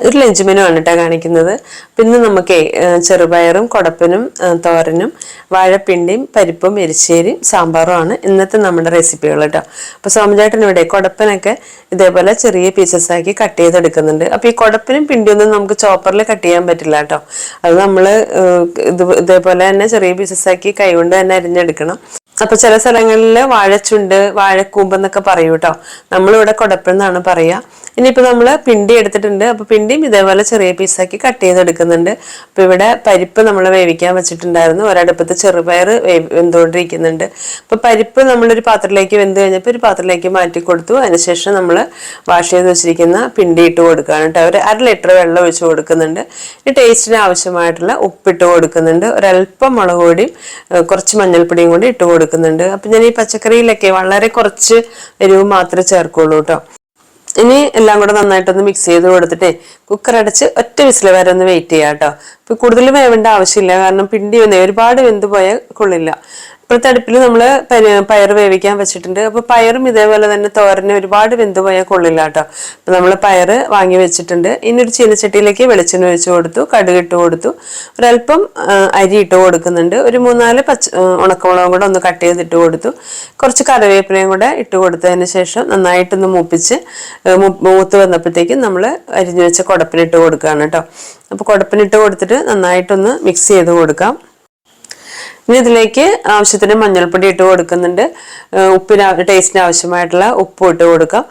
ഒരു ലഞ്ച് ആണ് കേട്ടോ കാണിക്കുന്നത്. പിന്നെ നമുക്ക് ചെറുപയറും കൊടപ്പനും തോരനും വാഴപ്പിണ്ടിയും പരിപ്പും എരിശ്ശേരിയും സാമ്പാറും ആണ് ഇന്നത്തെ നമ്മുടെ റെസിപ്പികൾ കേട്ടോ അപ്പോൾ സോമചേട്ടൻ ഇവിടെ കൊടപ്പനൊക്കെ ഇതേപോലെ ചെറിയ പീസസ് ആക്കി കട്ട് ചെയ്തെടുക്കുന്നുണ്ട്. അപ്പോൾ ഈ കൊടപ്പനും പിണ്ടിയൊന്നും നമുക്ക് ചോപ്പറിൽ കട്ട് ചെയ്യാൻ പറ്റില്ല കേട്ടോ അത് നമ്മൾ ഇത് ഇതേപോലെ തന്നെ ചെറിയ പീസസ് ആക്കി കൈകൊണ്ട് തന്നെ അരിഞ്ഞെടുക്കണം. അപ്പൊ ചില സ്ഥലങ്ങളിൽ വാഴച്ചുണ്ട് വാഴക്കൂമ്പ് എന്നൊക്കെ പറയൂ കേട്ടോ. നമ്മളിവിടെ കൊടപ്പെന്നാണ് പറയുക ഇനിയിപ്പോൾ നമ്മൾ പിണ്ടി എടുത്തിട്ടുണ്ട്. അപ്പൊ പിണ്ടിയും ഇതേപോലെ ചെറിയ പീസാക്കി കട്ട് ചെയ്തെടുക്കുന്നുണ്ട്. അപ്പൊ ഇവിടെ പരിപ്പ് നമ്മൾ വേവിക്കാൻ വെച്ചിട്ടുണ്ടായിരുന്നു. ഒരടുപ്പത്ത് ചെറുപയർ വെന്തുകൊണ്ടിരിക്കുന്നുണ്ട്. അപ്പൊ പരിപ്പ് നമ്മളൊരു പാത്രത്തിലേക്ക് വെന്ത് കഴിഞ്ഞപ്പോൾ ഒരു പാത്രത്തിലേക്ക് മാറ്റി കൊടുത്തു. അതിനുശേഷം നമ്മൾ വാഷ് ചെയ്ത് വെച്ചിരിക്കുന്ന പിണ്ടി ഇട്ട് കൊടുക്കുകയാണ് കേട്ടോ. ഒരു അര ലിറ്റർ വെള്ളം ഒഴിച്ച് കൊടുക്കുന്നുണ്ട്. ഈ ടേസ്റ്റിന് ആവശ്യമായിട്ടുള്ള ഉപ്പിട്ട് കൊടുക്കുന്നുണ്ട്. ഒരല്പം മുളക് പൊടിയും കുറച്ച് മഞ്ഞൾപ്പൊടിയും കൂടി ഇട്ട് കൊടുക്കുന്നുണ്ട്. അപ്പൊ ഞാൻ ഈ പച്ചക്കറിയിലൊക്കെ വളരെ കുറച്ച് എരിവ് മാത്രമേ ചേർക്കുള്ളൂ കേട്ടോ. ഇനി എല്ലാം കൂടെ നന്നായിട്ടൊന്ന് മിക്സ് ചെയ്ത് കൊടുത്തിട്ട് കുക്കർ അടച്ച് ഒറ്റ വിസിൽ വരെ ഒന്ന് വെയിറ്റ് ചെയ്യാം കേട്ടോ. ഇപ്പൊ കൂടുതൽ വേവേണ്ട ആവശ്യമില്ല. കാരണം പിണ്ടി വന്നേ ഒരുപാട് വെന്ത് പോയാൽ കൊള്ളില്ല. ഇപ്പോഴത്തെ അടുപ്പിൽ നമ്മൾ പയർ വേവിക്കാൻ വെച്ചിട്ടുണ്ട്. അപ്പൊ പയറും ഇതേപോലെ തന്നെ തോരന് ഒരുപാട് വെന്ത് കൊള്ളില്ല കേട്ടോ അപ്പൊ നമ്മൾ പയർ വാങ്ങി വെച്ചിട്ടുണ്ട്. ഇനി ഒരു ചീനച്ചട്ടിയിലേക്ക് വെളിച്ചെണ്ണ ഒഴിച്ചു കൊടുത്തു കടുക് ഇട്ട് കൊടുത്തു. ഒരല്പം അരി ഇട്ട് കൊടുക്കുന്നുണ്ട്. ഒരു മൂന്നാൽ പച്ച ഉണക്കമുളകും കൂടെ ഒന്ന് കട്ട് ചെയ്തിട്ട് കൊടുത്തു. കുറച്ച് കറിവേപ്പിലയും കൂടെ ഇട്ട് കൊടുത്തതിന് ശേഷം നന്നായിട്ടൊന്ന് മൂപ്പിച്ച് മൂത്ത് വന്നപ്പോഴത്തേക്കും നമ്മൾ അരിഞ്ഞു വെച്ച കുടപ്പിനിട്ട് കൊടുക്കുകയാണ് കേട്ടോ. അപ്പോൾ കുടപ്പിനിട്ട് കൊടുത്തിട്ട് നന്നായിട്ടൊന്ന് മിക്സ് ചെയ്ത് കൊടുക്കാം. ഇനി ഇതിലേക്ക് ആവശ്യത്തിന് മഞ്ഞൾപ്പൊടി ഇട്ട് കൊടുക്കുന്നുണ്ട്. ഉപ്പിന് ടേസ്റ്റിന് ആവശ്യമായിട്ടുള്ള ഉപ്പ് ഇട്ട് കൊടുക്കാം.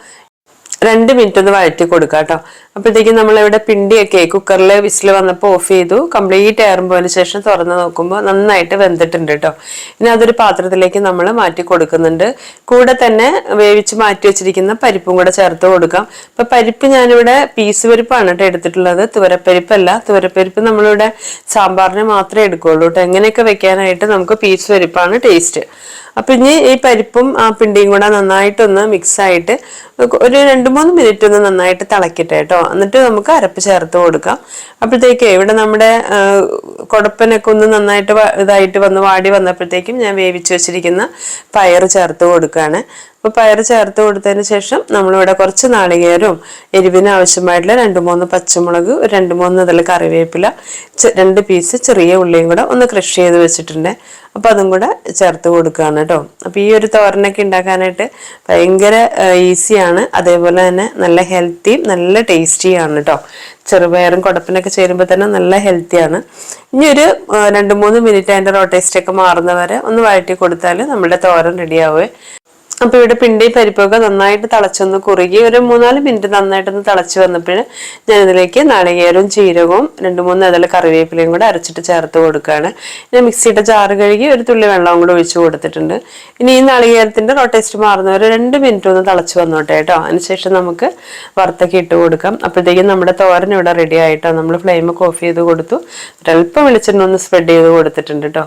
രണ്ട് മിനിറ്റ് ഒന്ന് വഴറ്റി കൊടുക്കാം കേട്ടോ അപ്പോഴത്തേക്കും നമ്മളിവിടെ പിണ്ടിയൊക്കെ കുക്കറിൽ വിസിൽ വന്നപ്പോൾ ഓഫ് ചെയ്തു. കംപ്ലീറ്റ് ഏറുമ്പോതിന് ശേഷം തുറന്ന് നോക്കുമ്പോൾ നന്നായിട്ട് വെന്തിട്ടുണ്ട് കേട്ടോ ഇനി അതൊരു പാത്രത്തിലേക്ക് നമ്മൾ മാറ്റി കൊടുക്കുന്നുണ്ട്. കൂടെ തന്നെ വേവിച്ച് മാറ്റി വെച്ചിരിക്കുന്ന പരിപ്പും കൂടെ ചേർത്ത് കൊടുക്കാം. ഇപ്പം പരിപ്പ് ഞാനിവിടെ പീസ് പരിപ്പാണ് കേട്ടോ എടുത്തിട്ടുള്ളത്. തുവരപ്പരിപ്പല്ല. തുവരപ്പരിപ്പ് നമ്മളിവിടെ സാമ്പാറിന് മാത്രമേ എടുക്കുകയുള്ളൂ കേട്ടോ എങ്ങനെയൊക്കെ വെക്കാനായിട്ട് നമുക്ക് പീസ് പരിപ്പാണ് ടേസ്റ്റ് അപ്പൊ ഇനി ഈ പരിപ്പും ആ പിണ്ടിയും കൂടെ നന്നായിട്ടൊന്ന് മിക്സായിട്ട് ഒരു രണ്ട് മൂന്ന് മിനിറ്റ് ഒന്ന് നന്നായിട്ട് തിളക്കട്ടെ കേട്ടോ. എന്നിട്ട് നമുക്ക് അരപ്പ് ചേർത്ത് കൊടുക്കാം. അപ്പോഴത്തേക്ക് ഇവിടെ നമ്മുടെ കുടപ്പനൊക്കെ ഒന്ന് നന്നായിട്ട് ഇതായിട്ട് വന്ന് വാടി വന്നപ്പോഴത്തേക്കും ഞാൻ വേവിച്ച് വെച്ചിരിക്കുന്ന പയർ ചേർത്ത് കൊടുക്കുകയാണ്. അപ്പൊ പയർ ചേർത്ത് കൊടുത്തതിന് ശേഷം നമ്മളിവിടെ കുറച്ച് നാളികേരവും എരിവിന് ആവശ്യമായിട്ടുള്ള രണ്ട് മൂന്ന് പച്ചമുളക് രണ്ട് മൂന്ന് ഇതിൽ കറിവേപ്പില രണ്ട് പീസ് ചെറിയ ഉള്ളിയും കൂടെ ഒന്ന് ക്രഷ് ചെയ്ത് വെച്ചിട്ടുണ്ട്. അപ്പൊ അതും കൂടെ ചേർത്ത് കൊടുക്കുകയാണ് കേട്ടോ. അപ്പൊ ഈ ഒരു തോരനൊക്കെ ഉണ്ടാക്കാനായിട്ട് ഭയങ്കര ഈസിയാണ്. അതേപോലെ തന്നെ നല്ല ഹെൽത്തിയും നല്ല ടേസ്റ്റിയാണ് കേട്ടോ. ചെറുപയറും കുടപ്പിനൊക്കെ ചേരുമ്പോൾ തന്നെ നല്ല ഹെൽത്തിയാണ്. ഇനി ഒരു രണ്ട് മൂന്ന് മിനിറ്റ് അതിന്റെ റോട്ടേസ്റ്റ് ഒക്കെ മാറുന്നവരെ ഒന്ന് വഴറ്റി കൊടുത്താൽ നമ്മുടെ തോരൻ റെഡിയാവേ അപ്പൊ ഇവിടെ പിണ്ടി പരിപ്പൊക്കെ നന്നായിട്ട് തിളച്ചൊന്ന് കുറുകി ഒരു മൂന്നാൽ മിനിറ്റ് നന്നായിട്ടൊന്ന് തിളച്ച് വന്നപ്പോൾ ഞാൻ ഇതിലേക്ക് നാളികേരവും ജീരകവും രണ്ട് മൂന്ന് അതിൽ കറിവേപ്പിലയും കൂടെ അരച്ചിട്ട് ചേർത്ത് കൊടുക്കുകയാണ്. ഇനി മിക്സിയുടെ ചാറ് കഴുകി ഒരു തുള്ളി വെള്ളവും കൂടെ ഒഴിച്ചു കൊടുത്തിട്ടുണ്ട്. ഇനി ഈ നാളികേരത്തിന്റെ റോട്ടേസ്റ്റ് മാറുന്ന ഒരു രണ്ട് മിനിറ്റ് ഒന്ന് തിളച്ച് വന്നോട്ടെ കേട്ടോ. അതിനുശേഷം നമുക്ക് വറുത്തൊക്കെ ഇട്ട് കൊടുക്കാം. അപ്പോഴത്തേക്കും നമ്മുടെ തോരൻ ഇവിടെ റെഡി ആയിട്ടോ നമ്മൾ ഫ്ലെയിം ഓഫ് ചെയ്ത് കൊടുത്തു. ഒരല്പം വെളിച്ചെണ്ണ ഒന്ന് സ്പ്രെഡ് ചെയ്ത് കൊടുത്തിട്ടുണ്ട് കേട്ടോ.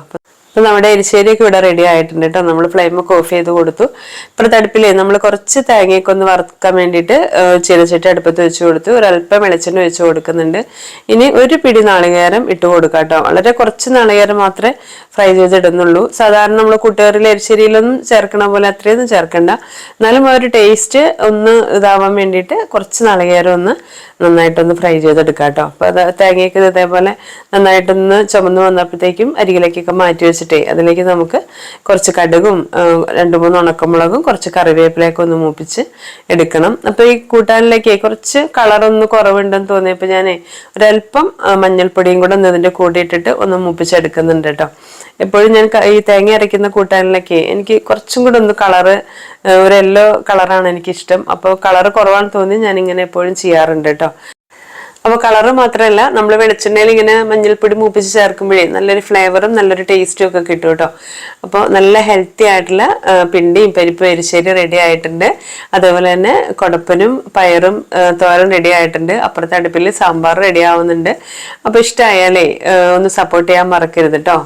അപ്പൊ നമ്മുടെ എരിശ്ശേരിയൊക്കെ ഇവിടെ റെഡി ആയിട്ടുണ്ട് കേട്ടോ. നമ്മൾ ഫ്ലെയിം ഒക്കെ ഓഫ് ചെയ്ത് കൊടുത്തു. ഇപ്പുറത്തെ അടുപ്പിലേ നമ്മൾ കുറച്ച് തേങ്ങയൊക്കെ ഒന്ന് വറുക്കാൻ വേണ്ടിയിട്ട് ചീനച്ചട്ടി അടുപ്പത്ത് വെച്ച് കൊടുത്തു. ഒരല്പം വെളിച്ചെണ്ണ വെച്ച് കൊടുക്കുന്നുണ്ട്. ഇനി ഒരു പിടി നാളികേരം ഇട്ട് കൊടുക്കാം കേട്ടോ. വളരെ കുറച്ച് നാളികേരം മാത്രമേ ഫ്രൈ ചെയ്തിടുന്നുള്ളൂ. സാധാരണ നമ്മൾ കൂട്ടുകാരിൽ എരിശ്ശേരിയിലൊന്നും ചേർക്കണ പോലെ അത്രയൊന്നും ചേർക്കണ്ട. എന്നാലും ആ ഒരു ടേസ്റ്റ് ഒന്ന് ഇതാവാൻ വേണ്ടിയിട്ട് കുറച്ച് നാളികേരം ഒന്ന് നന്നായിട്ടൊന്ന് ഫ്രൈ ചെയ്തെടുക്കാം കേട്ടോ. അപ്പം അത് തേങ്ങയൊക്കെ ഇതേപോലെ നന്നായിട്ടൊന്ന് ചുമന്ന് വന്നപ്പോഴത്തേക്കും അരികിലേക്കൊക്കെ മാറ്റി വെച്ചിട്ടേ അതിലേക്ക് നമുക്ക് കുറച്ച് കടുകും രണ്ട് മൂന്ന് ഉണക്കമുളകും കുറച്ച് കറിവേപ്പിലയൊക്കെ ഒന്ന് മൂപ്പിച്ച് എടുക്കണം. അപ്പോൾ ഈ കൂട്ടാനിലേക്ക് കുറച്ച് കളറൊന്ന് കുറവുണ്ടെന്ന് തോന്നിയപ്പോൾ ഞാൻ ഒരല്പം മഞ്ഞൾപ്പൊടിയും കൂടെ ഒന്ന് ഇതിന്റെ കൂടെ ഇട്ടിട്ട് ഒന്ന് മൂപ്പിച്ചെടുക്കുന്നുണ്ട് കേട്ടോ എപ്പോഴും ഞാൻ ഈ തേങ്ങ അരയ്ക്കുന്ന കൂട്ടാനിലേക്ക് എനിക്ക് കുറച്ചും കൂടെ ഒന്ന് കളറ് ഒരു യെല്ലോ കളറാണ് എനിക്കിഷ്ടം. അപ്പോൾ കളറ് കുറവാണെന്ന് തോന്നി ഞാൻ ഇങ്ങനെ എപ്പോഴും ചെയ്യാറുണ്ട് കേട്ടോ അപ്പോൾ കളറ് മാത്രമല്ല നമ്മൾ വെളിച്ചെണ്ണയിൽ ഇങ്ങനെ മഞ്ഞൾപ്പൊടി മൂപ്പിച്ച് ചേർക്കുമ്പോഴേ നല്ലൊരു ഫ്ലേവറും നല്ലൊരു ടേസ്റ്റും ഒക്കെ കിട്ടും കേട്ടോ. അപ്പോൾ നല്ല ഹെൽത്തി ആയിട്ടുള്ള പിണ്ടിയും പരിപ്പ് എരിശ്ശേരി റെഡി ആയിട്ടുണ്ട്. അതേപോലെ തന്നെ കൊടപ്പനും പയറും തോരം തോരൻ റെഡി ആയിട്ടുണ്ട്. അപ്പുറത്തെ അടുപ്പിൽ സാമ്പാർ റെഡി ആവുന്നുണ്ട്. അപ്പോൾ ഇഷ്ടമായാലേ ഒന്ന് സപ്പോർട്ട് ചെയ്യാൻ മറക്കരുത് കേട്ടോ.